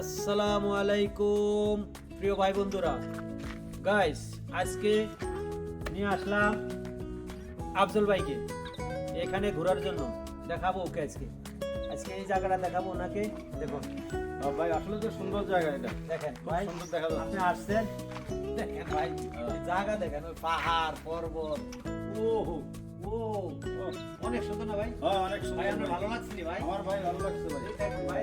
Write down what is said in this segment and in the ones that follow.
আসসালামু আলাইকুম প্রিয় ভাই বন্ধুরা। গাইস আজকে নিয়ে আসলাম আফজল ভাইকে। এখানে ঘোরার জন্য। দেখাবো ওকে আজকে। আজকে এই জায়গাটা দেখাবো ওনাকে। দেখুন। ভাই আসলে তো সুন্দর জায়গা এটা। দেখেন ভাই সুন্দর দেখা যাচ্ছে। আপনি আসছেন। দেখেন ভাই জায়গা দেখেন ওই পাহাড় পর্বত। ও ও অনেক সুন্দর না ভাই? হ্যাঁ অনেক সুন্দর। ভাই ভালো লাগছে ভাই? আমার ভাই ভালো লাগছে ভাই। ভাই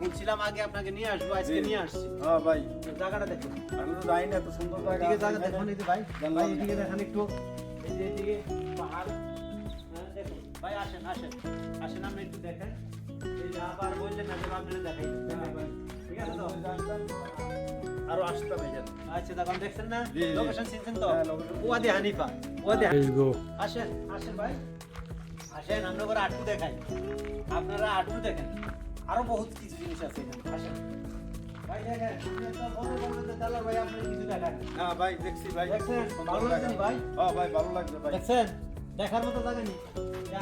বলছিলাম আগে আপনাকে নিয়ে আসব আজকে। নিয়ে আসছি। হ্যাঁ ভাই। জায়গাটা দেখুন। আসলে তো যাই না এত সুন্দর জায়গা এদিকে জায়গা। দেখুন এই যে ভাই। জানলাম ভাই না। এদিকে দেখেন একটু। এই যে এদিকে পাহাড়। হ্যাঁ, দেখুন। ভাই আসেন আসেন। আসেন আপনি একটু দেখেন। এই যে আবার বললেন না যে আপনারা দেখাই। হ্যাঁ, ঠিক আছে তো? আরও আসতাম এখানে আচ্ছা দেখুন দেখছেন না। লোকেশন চিনছেন তো? হ্যাঁ। ওয়াদি হানিফা ওয়াদি আসেন আসেন ভাই। আসেন আমরা করে আটটু দেখাই। আপনারা আটটু দেখেন। আরও বহুত কিছু জিনিস আছে এখানে আসেন। ভাই দেখেন আপনি একটা বড় বড় যে দালাল ভাই আপনি কিছু দেখান। হ্যাঁ ভাই দেখছি ভাই। দেখছেন? ভালো লাগছে। ভাই? হ্যাঁ ভাই ভালো লাগছে ভাই। দেখছেন? দেখার মতো জায়গা নেই।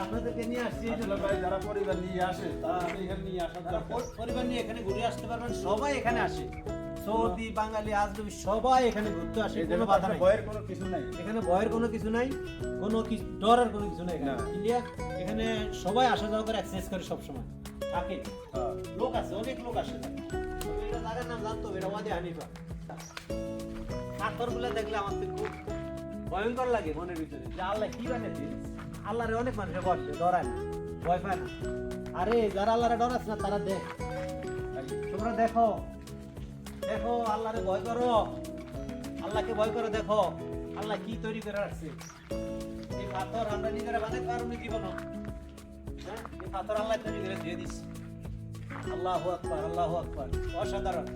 আপনাদেরকে নিয়ে আসছি এই আসলে জন্য। ভাই যারা পরিবার নিয়ে আসে তারা এখানে নিয়ে আসার যারা পরিবার নিয়ে এখানে ঘুরে আসতে পারবেন সবাই এখানে আসে। সৌদি বাঙালি আজনবী সবাই এখানে ঘুরতে আসে কোনো বাধা নাই। ভয়ের কোনো কিছু নাই। এখানে ভয়ের কোনো কিছু নাই কোনো কিছু ডরের কোনো কিছু নাই ক্লিয়ার এখানে সবাই আসা যাওয়া করে অ্যাক্সেস করে সবসময়। থাকে। লোক আছে, অনেক লোক আসে। জায়গার নাম জানতো এটা হানিফা দেখলে আমার তো খুব ভয়ঙ্কর লাগে মনের ভিতরে। যে আল্লাহ কি বানিয়ে দিয়েছে আল্লাহরে অনেক মানুষে বসে, ডরায় না, ভয় পায় না। আরে, যারা আল্লাহরে ডরাচ্ছে না, তারা দেখ। তোমরা দেখো দেখো, আল্লাহরে ভয় করো। আল্লাহকে ভয় করে দেখো, আল্লাহ কি তৈরি করে রাখছে। এই পাথর আমরা নিজেরা বানাতে পারব না জীবন হ্যাঁ পাথর আল্লাহ তৈরি করে দিয়ে দিস আল্লাহ আকবার আল্লাহ আকবার। অসাধারণ।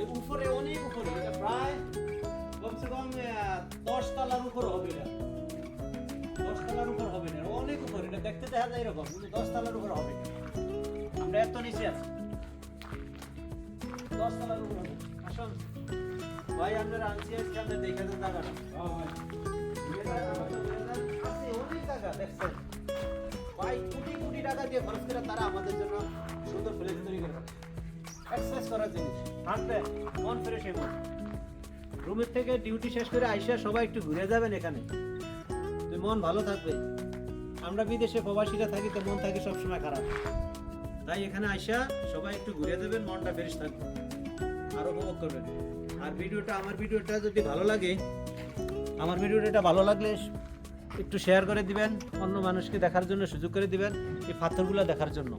এই উপরে অনেক উপরে এটা প্রায় কমসে কম দশ তলার উপর হবে এটা। দশ তলার উপর হবে না অনেক উপরে। এটা দেখতে দেখা যায় এরকম কিন্তু দশ তলার উপর হবে। আমরা এত নিচে আছি। দশ তলার উপর হবে। আসুন। ভাই আপনারা আনছি আজকে আপনি দেখে দেন জায়গাটা হ্যাঁ অনেক জায়গা দেখছেন? টাকা দিয়ে খরচ করে তারা আমাদের জন্য সুন্দর প্লেস তৈরি করে এক্সারসাইজ করার জিনিস মন ফ্রেশ হয়ে রুমের থেকে ডিউটি শেষ করে আইসা সবাই একটু ঘুরে যাবেন এখানে। তো মন ভালো থাকবে। আমরা বিদেশে প্রবাসীরা থাকি, তো মন থাকে সবসময় খারাপ। তাই এখানে আইসা সবাই একটু ঘুরে দেবেন মনটা ফ্রেশ থাকবে। আর উপভোগ করবেন। আর ভিডিওটা, আমার ভিডিওটা যদি ভালো লাগে, আমার ভিডিওটা ভালো লাগলে একটু শেয়ার করে দিবেন, অন্য মানুষকে দেখার জন্য সুযোগ করে দিবেন, এই পাথরগুলো দেখার জন্য।